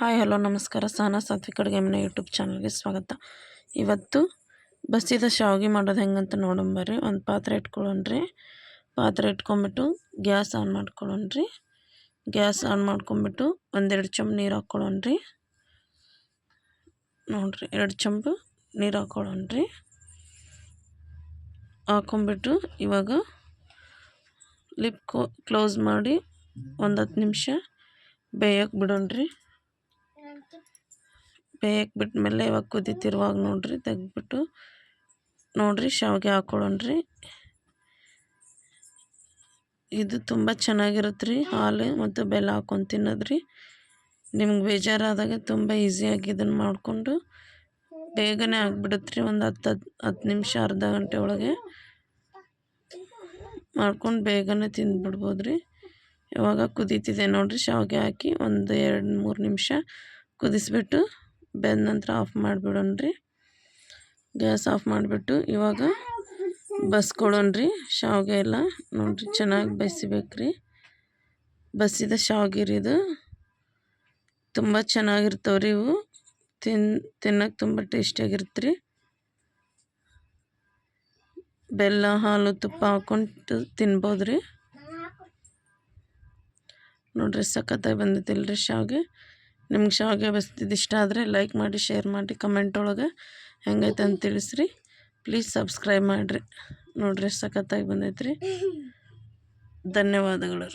Hi, hello, ನಮಸ್ಕಾರ. ಸಾನಾ ಸಾತ್ವಿಕ್ ಅಡುಗೆ ಮನೆ ಯೂಟ್ಯೂಬ್ ಚಾನಲ್ಗೆ ಸ್ವಾಗತ. ಇವತ್ತು ಬಸಿದ ಶಾವಿಗೆ ಮಾಡೋದು ಹೆಂಗಂತ ನೋಡಂಬರ್ರಿ ಒಂದು ಪಾತ್ರೆ ಇಟ್ಕೊಳ್ಳೋಣ್ರಿ. ಪಾತ್ರೆ ಇಟ್ಕೊಂಬಿಟ್ಟು ಗ್ಯಾಸ್ ಆನ್ ಮಾಡ್ಕೊಳ್ಳೋಣ್ರಿ. ಗ್ಯಾಸ್ ಆನ್ ಮಾಡ್ಕೊಂಬಿಟ್ಟು ಒಂದೆರಡು ಚಂಬು ನೀರು ಹಾಕ್ಕೊಳ್ಳೋಣ್ರಿ ನೋಡಿರಿ, ಎರಡು ಚಂಬು ನೀರು ಹಾಕ್ಕೊಳ್ಳೋಣ್ರಿ ಹಾಕ್ಕೊಂಬಿಟ್ಟು ಇವಾಗ ಲಿಪ್ ಕ್ಲೋಸ್ ಮಾಡಿ ಒಂದು ಹತ್ತು ನಿಮಿಷ ಬೇಯಕ್ಕೆ ಬಿಡೋಣ್ರಿ. ಬೇಯಕ್ಕೆ ಬಿಟ್ಮೇಲೆ ಇವಾಗ ಕುದೀತಿರುವಾಗ ನೋಡಿರಿ ತೆಗ್ದುಬಿಟ್ಟು ನೋಡಿರಿ ಶಾವಿಗೆ ಹಾಕ್ಕೊಳ್ಳೋಣ್ರಿ ಇದು ತುಂಬ ಚೆನ್ನಾಗಿರುತ್ತೆ ರೀ ಹಾಲು ಮತ್ತು ಬೆಲ್ಲ ಹಾಕ್ಕೊಂಡು ತಿನ್ನೋದ್ರಿ. ನಿಮ್ಗೆ ಬೇಜಾರಾದಾಗ ತುಂಬ ಈಸಿಯಾಗಿ ಇದನ್ನು ಮಾಡಿಕೊಂಡು ಬೇಗನೆ ಆಗಿಬಿಡುತ್ತೆ ರೀ ಒಂದು ಹತ್ತು ಹತ್ತು ಹತ್ತು ನಿಮಿಷ ಅರ್ಧ ಗಂಟೆ ಒಳಗೆ. ಮಾಡ್ಕೊಂಡು ಬೇಗನೆ ತಿಂದ್ಬಿಡ್ಬೋದು ರೀ ಇವಾಗ ಕುದೀತಿದೆ ನೋಡಿರಿ ಶಾವಿಗೆ ಹಾಕಿ ಒಂದು ಎರಡು ಮೂರು ನಿಮಿಷ ಕುದಿಸ್ಬಿಟ್ಟು ಬೆಂದ ನಂತರ ಆಫ್ ಮಾಡಿಬಿಡೋಣ್ರಿ ಗ್ಯಾಸ್ ಆಫ್ ಮಾಡಿಬಿಟ್ಟು ಇವಾಗ ಬಸ್ಕೊಳೋಣ್ರಿ ಶಾವಿಗೆ ಎಲ್ಲ ನೋಡಿರಿ ಚೆನ್ನಾಗಿ ಬಸಿಬೇಕ್ರಿ ರೀ. ಬಸಿದ ಶಾವಿಗೆ ರೀ ಇದು. ತುಂಬ ಚೆನ್ನಾಗಿರ್ತಾವೆ ರೀ ಇವು. ತಿನ್, ತಿನ್ನೋಕೆ ತುಂಬ ಟೇಸ್ಟಿಯಾಗಿರುತ್ತೆ ರೀ. ಬೆಲ್ಲ, ಹಾಲು, ತುಪ್ಪ ಹಾಕೊಂಡು ತಿನ್ಬೋದು ರೀ. ನೋಡಿರಿ ಸಖತ್ತಾಗಿ ರೀ ಶಾವಿಗೆ. ನಿಮ್ಗೆ ಶಾವಿಗೆ ಬಸ್ತಿದ್ದು ಇಷ್ಟ ಆದರೆ ಲೈಕ್ ಮಾಡಿ ಶೇರ್ ಮಾಡಿ ಕಮೆಂಟ್ ಒಳಗೆ ಹೆಂಗೈತೆ ಅಂತ ತಿಳಿಸ್ರಿ. ಪ್ಲೀಸ್ ಸಬ್ಸ್ಕ್ರೈಬ್ ಮಾಡಿರಿ. ನೋಡಿರಿ ಸಖತ್ತಾಗಿ ಬಂದೈತ್ರಿ. ಧನ್ಯವಾದಗಳು